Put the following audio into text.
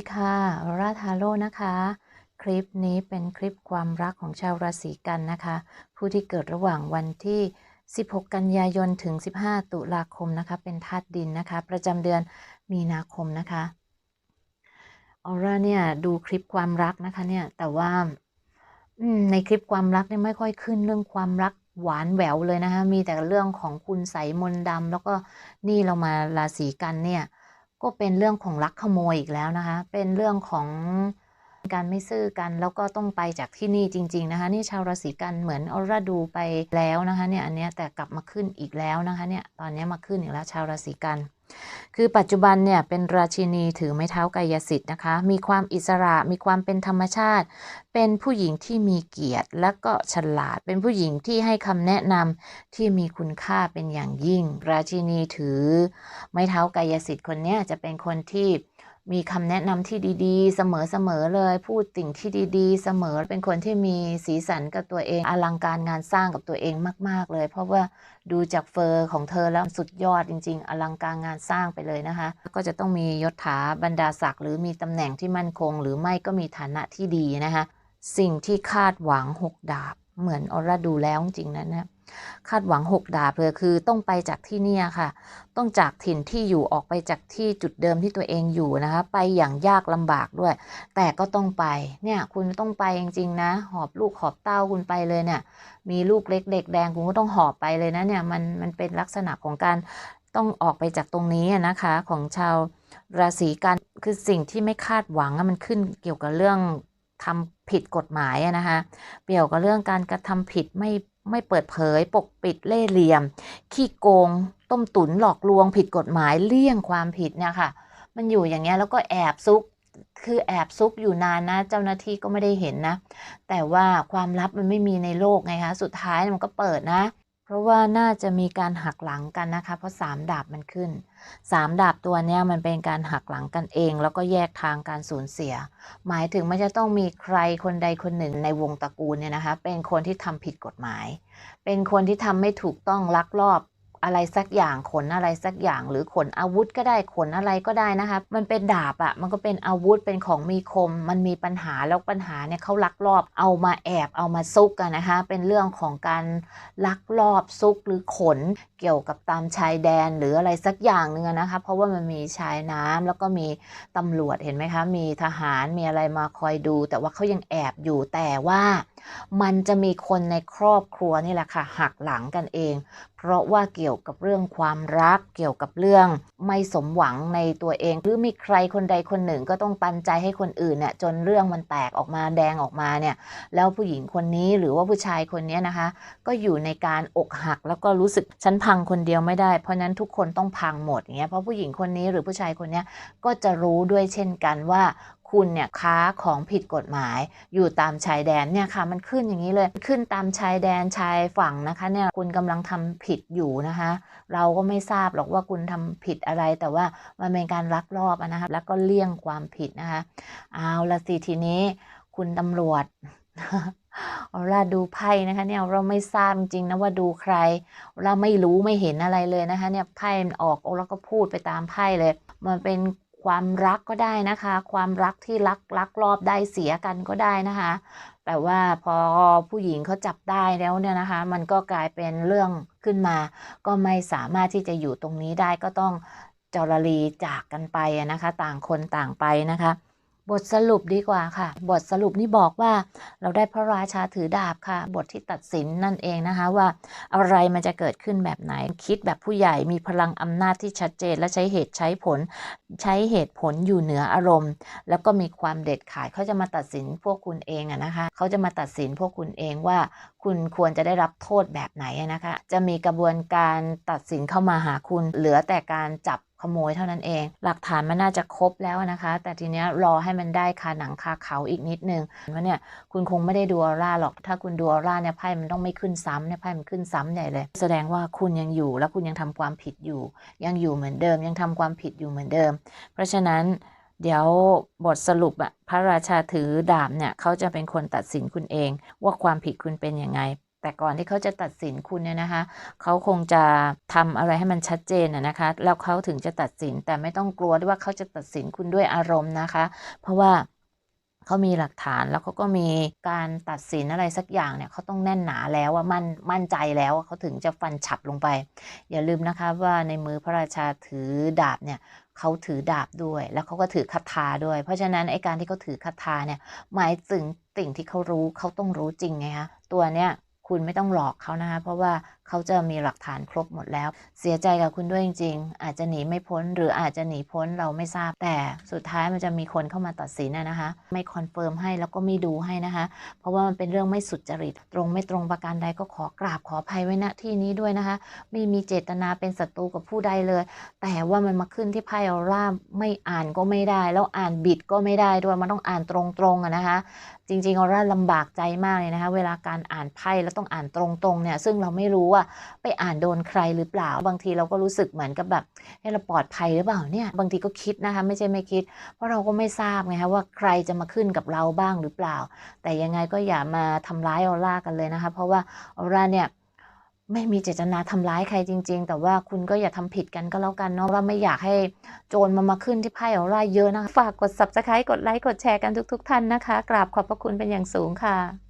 ดีค่ะราทาโร่นะคะ คลิปนี้เป็นคลิปความรักของชาวราศีกันนะคะ ผู้ที่เกิดระหว่างวันที่ 16 กันยายนถึง 15 ตุลาคมนะคะ เป็นธาตุดินนะคะ ประจำเดือนมีนาคมนะคะออร่าเนี่ยดูคลิปความรักนะคะเนี่ยแต่ว่าในคลิปความรักเนี่ยไม่ค่อยขึ้นเรื่องความรักหวานแหววเลยนะคะมีแต่เรื่องของคุณใสมนดำแล้วก็นี่เรามาราศีกันเนี่ย ก็เป็นเรื่องของลักขโมยอีกแล้วนะคะ เป็นเรื่องของการไม่ซื่อกันแล้วก็ต้องไปจากที่นี่จริง ๆนะคะ นี่ชาวราศีกันเหมือนออราดูไปแล้วนะคะเนี่ยอันเนี้ยแต่กลับมาขึ้นอีกแล้วนะคะเนี่ยตอนนี้มาขึ้นอีกแล้วชาวราศีกัน คือปัจจุบันเนี่ยเป็นราชินีถือไม้เท้ากายสิทธิ์นะคะ มีความอิสระมีความเป็นธรรมชาติ เป็นผู้หญิงที่มีเกียรติ และก็ฉลาด เป็นผู้หญิงที่ให้คำแนะนำที่มีคุณค่าเป็นอย่างยิ่ง ราชินีถือ ไม้เท้ากายสิทธิ์คนนี้จะเป็นคนที่ มีคำแนะนำที่ดีๆ เสมอๆเลย พูดสิ่งที่ดีๆ เสมอเป็นคนที่มีสีสันกับตัวเองอลังการงานสร้างกับตัวเองมาก ๆ เลย เพราะว่าดูจากเฟอร์ของเธอแล้วสุดยอดจริง ๆ อลังการงานสร้างไปเลยนะคะ ก็จะต้องมียศถาบรรดาศักดิ์หรือมีตำแหน่งที่มั่นคง หรือไม่ก็มีฐานะที่ดีนะคะ สิ่งที่คาดหวังหกดาบ เหมือนออร่าดูแล้วจริงๆนะเนี่ย คาดหวังหกดาบเลยคือต้องไปจากที่เนี่ยค่ะ ต้องจากถิ่นที่อยู่ออกไปจากที่จุดเดิมที่ตัวเองอยู่นะคะ ไปอย่างยากลำบากด้วย แต่ก็ต้องไป เนี่ย คุณต้องไปจริงๆนะ หอบลูกหอบเต้าคุณไปเลยเนี่ย มีลูกเล็กเด็กแดงคุณก็ต้องหอบไปเลยนะเนี่ยมันมันเป็นลักษณะของการต้องออกไปจากตรงนี้นะคะของชาวราศีกันคือสิ่งที่ไม่คาดหวังมันขึ้นเกี่ยวกับเรื่องทำผิดกฎหมายนะคะเกี่ยวกับเรื่องการกระทำผิดไม่ ไม่เปิดเผย ปกปิดเล่เหลี่ยม ขี้โกง ต้มตุ๋นหลอกลวงผิดกฎหมายเลี่ยงความผิดเนี่ยค่ะ มันอยู่อย่างเงี้ยแล้วก็แอบซุกคือแอบซุกอยู่นานนะ เจ้าหน้าที่ก็ไม่ได้เห็นนะ แต่ว่าความลับมันไม่มีในโลกไงคะ สุดท้ายมันก็เปิดนะ ราะว่าน่าจะมีการหักหลังกันนะคะ เพราะสามดาบมันขึ้นสามดาบตัวเนี้ยมันเป็นการหักหลังกันเอง แล้วก็แยกทางการสูญเสีย หมายถึงไม่จะต้องมีใครคนใดคนหนึ่งในวงตระกูลเนี่ยนะคะ เป็นคนที่ทำผิดกฎหมาย เป็นคนที่ทำไม่ถูกต้องลักลอบ อะไรสักอย่างขนอะไรสักอย่างหรือขนอาวุธก็ได้ขนอะไรก็ได้นะคะ มันเป็นดาบอะ่ะมันก็เป็นอาวุธเป็นของมีคม มันมีปัญหาแล้วปัญหาเนี่ยเขาลักลอบ เอามาแอบเอามาซุกกันนะคะ เป็นเรื่องของการลักลอบซุกหรือขนเกี่ยวกับตามชายแดนหรืออะไรสักอย่างหนึ่งนะคะ เพราะว่ามันมีชายน้ำแล้วก็มีตำรวจเห็นไหมคะ มีทหารมีอะไรมาคอยดู แต่ว่าเขายังแอบอยู่แต่ว่า มันจะมีคนในครอบครัวนี่แหละค่ะหักหลังกันเอง เพราะว่าเกี่ยวกับเรื่องความรัก เกี่ยวกับเรื่องไม่สมหวังในตัวเอง หรือมีใครคนใดคนหนึ่งก็ต้องปันใจให้คนอื่นเนี่ยจนเรื่องมันแตกออกมาแดงออกมาเนี่ย แล้วผู้หญิงคนนี้หรือว่าผู้ชายคนนี้นะคะ ก็อยู่ในการอกหักแล้วก็รู้สึกฉันพังคนเดียวไม่ได้ เพราะนั้นทุกคนต้องพังหมดอย่างเงี้ยเพราะผู้หญิงคนนี้หรือผู้ชายคนนี้ก็จะรู้ด้วยเช่นกันว่า คุณเนี่ยค้าของผิดกฎหมาย อยู่ตามชายแดนเนี่ยค่ะมันขึ้นอย่างนี้เลยขึ้นตามชายแดนชายฝั่งนะคะเนี่ยคุณกำลังทำผิดอยู่นะคะ เราก็ไม่ทราบหรอกว่าคุณทำผิดอะไร แต่ว่ามันเป็นการลักลอบนะคะแล้วก็เลี่ยงความผิดนะคะ เอาละสิทีนี้คุณตำรวจเราล่าดูไพ่นะคะเนี่ยเราไม่ทราบจริงนะว่าดูใคร เราไม่รู้ไม่เห็นอะไรเลยนะคะ เนี่ยไพ่มันออกแล้วก็พูดไปตามไพ่เลย มันเป็น ความรักก็ได้นะคะ ความรักที่รักรักรอบได้เสียกันก็ได้นะคะ แต่ว่าพอผู้หญิงเขาจับได้แล้วเนี่ยนะคะ มันก็กลายเป็นเรื่องขึ้นมา ก็ไม่สามารถที่จะอยู่ตรงนี้ได้ก็ต้องจรลีจากกันไปนะคะ ต่างคนต่างไปนะคะ บทสรุปดีกว่าค่ะ บทสรุปนี่บอกว่าเราได้พระราชาถือดาบค่ะ บทที่ตัดสินนั่นเองนะคะว่าอะไรมันจะเกิดขึ้นแบบไหน คิดแบบผู้ใหญ่มีพลังอำนาจที่ชัดเจน และใช้เหตุใช้ผล ใช้เหตุผลอยู่เหนืออารมณ์ แล้วก็มีความเด็ดขาดเขาจะมาตัดสินพวกคุณเองอะนะคะเขาจะมาตัดสินพวกคุณเองว่า คุณควรจะได้รับโทษแบบไหนนะคะ จะมีกระบวนการตัดสินเข้ามาหาคุณ เหลือแต่การจับ ขโมยเท่านั้นเอง หลักฐานมันน่าจะครบแล้วนะคะ แต่ทีเนี้ยรอให้มันได้คาหนังคาเขาอีกนิดนึงว่าเนี่ยคุณคงไม่ได้ดูออร่าหรอก ถ้าคุณดูออร่าเนี่ยไพ่มันต้องไม่ขึ้นซ้ำเนี่ยไพ่มันขึ้นซ้ำใหญ่เลย แสดงว่าคุณยังอยู่แล้วคุณยังทำความผิดอยู่ ยังอยู่เหมือนเดิม ยังทำความผิดอยู่เหมือนเดิม เพราะฉะนั้นเดี๋ยวบทสรุปอะพระราชาถือดาบเนี่ยเขาจะเป็นคนตัดสินคุณเองว่าความผิดคุณเป็นยังไง แต่ก่อนที่เขาจะตัดสินคุณเนี่ยนะคะ เขาคงจะทำอะไรให้มันชัดเจนนะนะคะ แล้วเขาถึงจะตัดสิน แต่ไม่ต้องกลัวด้วยว่าเขาจะตัดสินคุณด้วยอารมณ์นะคะ เพราะว่าเขามีหลักฐานแล้วเขาก็มีการตัดสินอะไรสักอย่างเนี่ยเขาต้องแน่นหนาแล้วว่ามั่นมั่นใจแล้วเขาถึงจะฟันฉับลงไป อย่าลืมนะคะว่าในมือพระราชาถือดาบเนี่ยเขาถือดาบด้วย แล้วเขาก็ถือคาถาด้วย เพราะฉะนั้นไอการที่เขาถือคาถาเนี่ยหมายถึงสิ่งที่เขารู้เขาต้องรู้จริงไงคะตัวเนี้ย คุณไม่ต้องหลอกเขานะคะเพราะว่า เขาจะมีหลักฐานครบหมดแล้ว เสียใจกับคุณด้วยจริง ๆ อาจจะหนีไม่พ้น หรืออาจจะหนีพ้นเราไม่ทราบ แต่สุดท้ายมันจะมีคนเข้ามาตัดสินนะนะคะ ไม่คอนเฟิร์มให้แล้วก็ไม่ดูให้นะคะ เพราะว่ามันเป็นเรื่องไม่สุจริต ตรงไม่ตรงประการใดก็ขอกราบขออภัยไว้ณที่นี้ด้วยนะคะ ไม่มีเจตนาเป็นศัตรูกับผู้ใดเลย แต่ว่ามันมาขึ้นที่ไพ่ออร่าไม่อ่านก็ไม่ได้ แล้วอ่านบิดก็ไม่ได้ด้วยมันต้องอ่านตรงๆนะคะ จริงๆออร่าลำบากใจมากเลยนะคะ เวลาการอ่านไพ่แล้วต้องอ่านตรงๆเนี่ยซึ่งเราไม่รู้ว่าไปอ่านโดนใครหรือเปล่า บางทีเราก็รู้สึกเหมือนกับแบบให้เราปลอดภัยหรือเปล่าเนี่ย บางทีก็คิดนะคะ ไม่ใช่ไม่คิด เพราะเราก็ไม่ทราบไงคะว่าใครจะมาขึ้นกับเราบ้างหรือเปล่า แต่ยังไงก็อย่ามาทำร้ายออร่ากันเลยนะคะ เพราะว่าออร่าเนี่ยไม่มีเจตนาทำร้ายใครจริง ๆ แต่ว่าคุณก็อย่าทำผิดกันก็แล้วกันเนาะว่าไม่อยากให้โจรมามาขึ้นที่ไพ่ออร่าเยอะนะคะ ฝากกด subscribe กดไลค์กดแชร์กันทุก ๆ ท่านนะคะ กราบขอบพระคุณเป็นอย่างสูงค่ะ